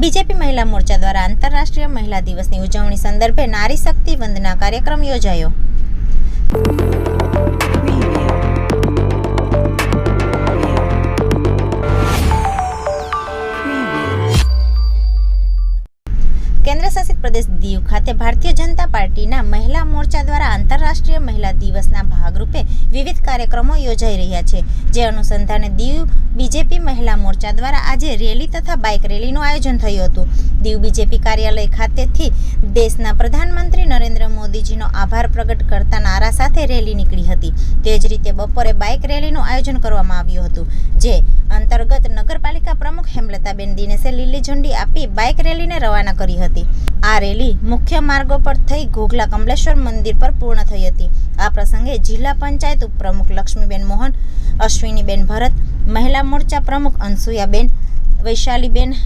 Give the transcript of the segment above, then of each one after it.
BJP મહિલા મોરચા દ્વારા આંતરરાષ્ટ્રીય મહિલા દિવસની ઉજવણી સંદર્ભે નારી શક્તિ વંદના કાર્યક્રમ યોજાયો. પ્રદેશ દીવ ખાતે ભારતીય જનતા પાર્ટીના મહિલા મોરચા દ્વારા આંતરરાષ્ટ્રીય મહિલા દિવસના ભાગરૂપે વિવિધ કાર્યક્રમો યોજાઈ રહ્યા છે. જે અનુસંધાને દીવ બીજેપી મહિલા મોરચા દ્વારા આજે રેલી તથા બાઇક રેલીનું આયોજન થયું હતું. દીવ બીજેપી કાર્યાલય ખાતેથી દેશના પ્રધાનમંત્રી નરેન્દ્ર મોદીજીનો આભાર પ્રગટ કરતા નારા સાથે રેલી નીકળી હતી. તે જ રીતે બપોરે બાઇક રેલીનું આયોજન કરવામાં આવ્યું હતું, જે અંતર્ગત નગરપાલિકા પ્રમુખ હેમલતાબેન દિનેશે લીલી ઝંડી આપી બાઇક રેલીને રવાના કરી હતી. આ રેલી મુખ્ય માર્ગો પર થઈ ઘોઘલા કમલેશ્વર મંદિર પર પૂર્ણ થઈ હતી. આ પ્રસંગે જિલ્લા પંચાયત ઉપપ્રમુખ લક્ષ્મીબેન મોહન, અશ્વિનીબેન ભરત, મહિલા મોરચા પ્રમુખ અનસુયાબેન, વૈશાલીબેન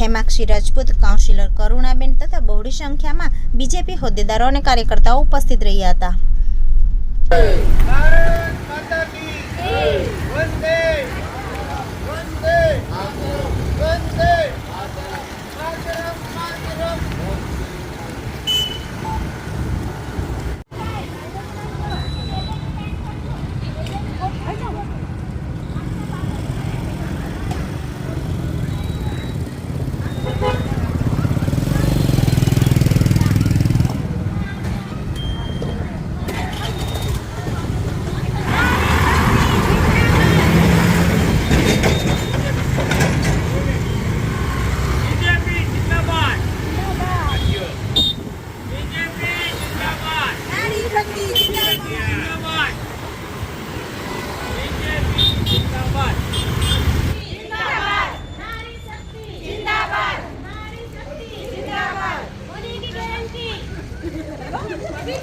હેમાક્ષી રાજપૂત કાઉન્સિલર કરુણાબેન તથા બહોળી સંખ્યામાં બીજેપી હોદ્દેદારો અને કાર્યકર્તાઓ ઉપસ્થિત રહ્યા હતા.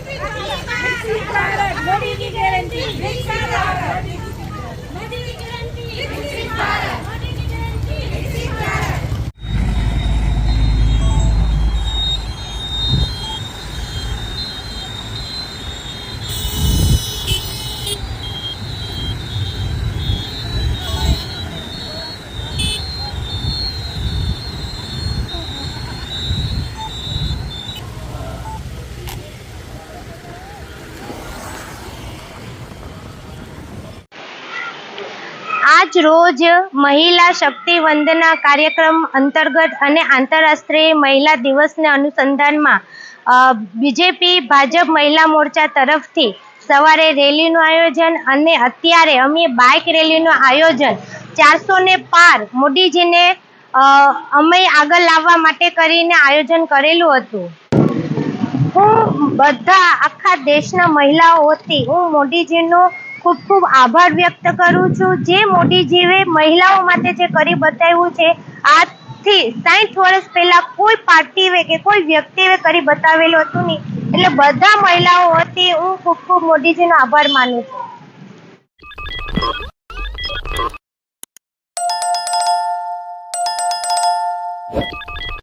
வெற்றி பாரத் மோடிக்கு கேரண்டி வெற்றி பாரத் આજ રોજ મહિલા શક્તિ વંદના કાર્યક્રમ અંતર્ગત અને આંતરરાષ્ટ્રીય મહિલા દિવસને અનુસંધાનમાં બીજેપી ભાજપ મહિલા મોરચા તરફથી સવારે રેલીનું આયોજન અને અત્યારે અમે બાઇક રેલીનું આયોજન ચારસો ને પાર મોદીજીને અમે આગળ લાવવા માટે કરીને આયોજન કરેલું હતું. હું બધા આખા દેશના મહિલાઓ વતી હું મોદીજીનો ખૂબ ખૂબ આભાર વ્યક્ત કરું છું. જે મોદીજીએ મહિલાઓ માટે જે કરી બતાવ્યું છે, આજથી સાઠ વર્ષ પહેલા કોઈ પાર્ટીએ કે કોઈ વ્યક્તિએ કરી બતાવેલું હતું નહીં. એટલે બધા મહિલાઓ હતી હું ખૂબ ખૂબ મોદીજીનો આભાર માનું છું.